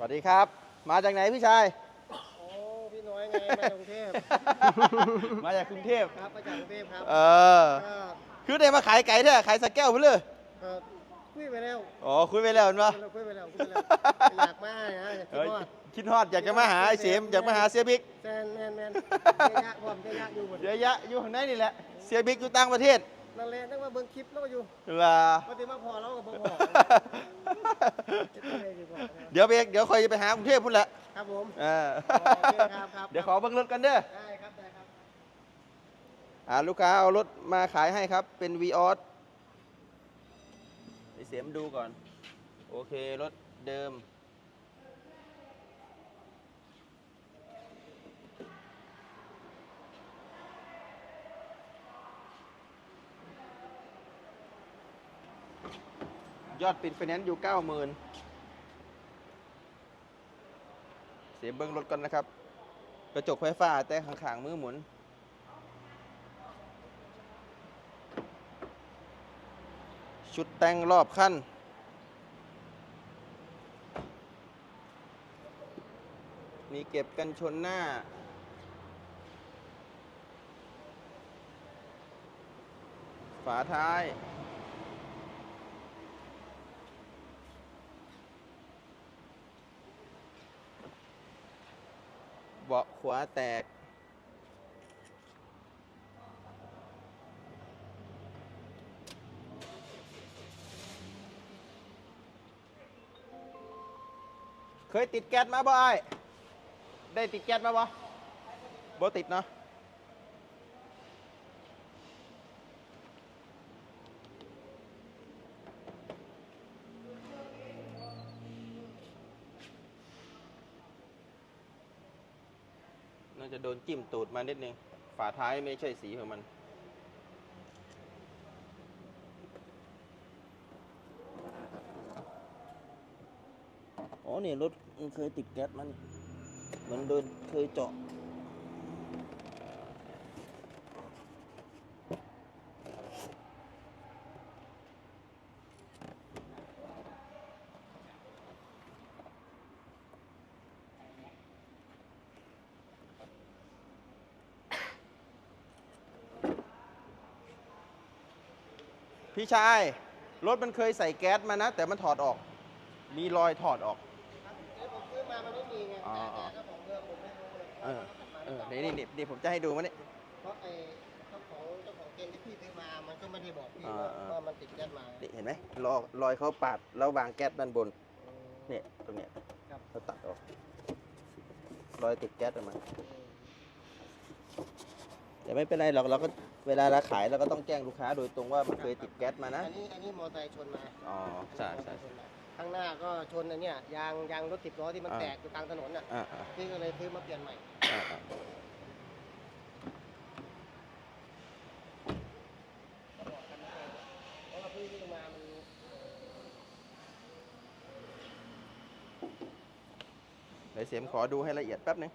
วัสดีครับ มาจากไหนพี่ชาย โอ้พี่น้อยไงมาจากกรุงเทพ มาจากกรุงเทพครับมาจากกรุงเทพครับเออก็คือได้มาขายไก่แท้ขายสักแก้วไปเลยเอ่อคุยไปแล้วอ๋อคุยไปแล้วเห็นปะคุยไปแล้วคุยไปแล้วอยากมานะอยากเอ้ยคิดว่าคิดฮอดอยากจะมาหาไอ้เสมอยากมาหาเสียบิ๊กแซนแมนแมนเจยะผมเจยะอยู่หมดเยอะแยะอยู่ข้างในนี่แหละเสียบิ๊กอยู่ต่างประเทศนั่นแหละตั้งว่าเบิ่งคลิปแล้วก็อยู่ล่ะปฏิมาพอแล้วก็บ่พอ เจ็ดเลยดีกว่านะครับเดี๋ยวเบรกเดี๋ยวคอยไปหากรุงเทพพุ่นแหละครับผมเออโอเคครับครับเดี๋ยวขอเบิ่งรถกันเด้อได้ครับได้ครับอ่าลูกค้าเอารถมาขายให้ครับ เป็นวีออสไอเสียมดูก่อน โอเครถเดิม ยอดปิดไฟแนนซ์อยู่ 90,000 เสียเบิ้งรถก่อนนะครับ กระจกไฟฟ้าแต่ข้างๆมือหมุน ชุดแต่งรอบคันมีเก็บกันชนหน้า ฝาท้าย เบาะขวาแตก เคยติดแก๊สมาบ่ไอ้ได้ติดแก๊สมาบ่บ่ติดเนาะ น่าจะโดนจิ้มตูดมานิดนึง ฝาท้ายไม่ใช่สีของมันอ๋อเนี่ยรถมันเคยติดแก๊สมันเหมือนโดนเคยเจาะ พี่ชายรถมันเคยใส่แก๊สมานะ แต่มันถอดออก มีรอยถอดออกครับเดี๋ยวผมซื้อมามันไม่มีไงอ๋อแต่เจ้าของเรือผมไม่รู้เลยเออเออนี่นี่นี่นี่ผมจะให้ดูมันนี่เพราะไอ้เจ้าของเจ้าของเกณฑ์ที่พี่ซื้อมา มันก็ไม่ได้บอกพี่อ่าว่าอ่าว่ามันติดแก๊สมานี่เห็นไหมรอยรอยเขาปาดแล้ววางแก๊สด้านบนเนี่ยตรงเนี้ยครับเขาตัดออก รอยติดแก๊สออกมา แต่ไม่เป็นไรหรอกเราก็เวลาเราขายเราก็ต้องแจ้งลูกค้าโดยตรงว่ามันเคยติดแก๊สมานะ อันนี้อันนี้มอเตอร์ไซค์ชนมาอ๋อใช่ใช่อันนี้มอเตอร์ไซค์ชนมาข้างหน้าก็ชนอันเนี้ยยางยางรถสิบล้อที่มันอ่า แตกอยู่กลางถนนอะอ่าอ่าพี่ก็เลยซื้อมาเปลี่ยนใหม่ อ่าอ่าก็บอกกันนะเพราะว่าพี่ซื้อมามันเดี๋ยวเสียมขอดูให้ละเอียดแป๊บนึง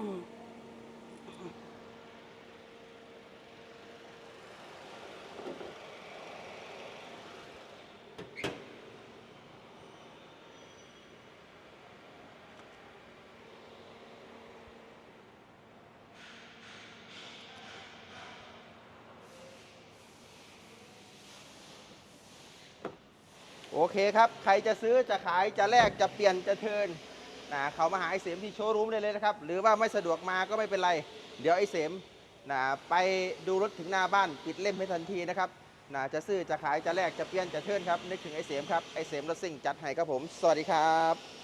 โอเคครับ ใครจะซื้อจะขายจะแลกจะเปลี่ยนจะเทิร์น นะเขามาหาไอเสมที่โชว์รูมได้เลยนะครับ หรือว่าไม่สะดวกมาก็ไม่เป็นไร เดี๋ยวไอเสมนะไปดูรถถึงหน้าบ้านปิดเล่มให้ทันทีนะครับนะจะซื้อจะขายจะแลกจะเปลี่ยนจะเทิร์นครับนึกถึงไอเสมครับไอเสมรถซิ่งจัดให้ครับผม สวัสดีครับ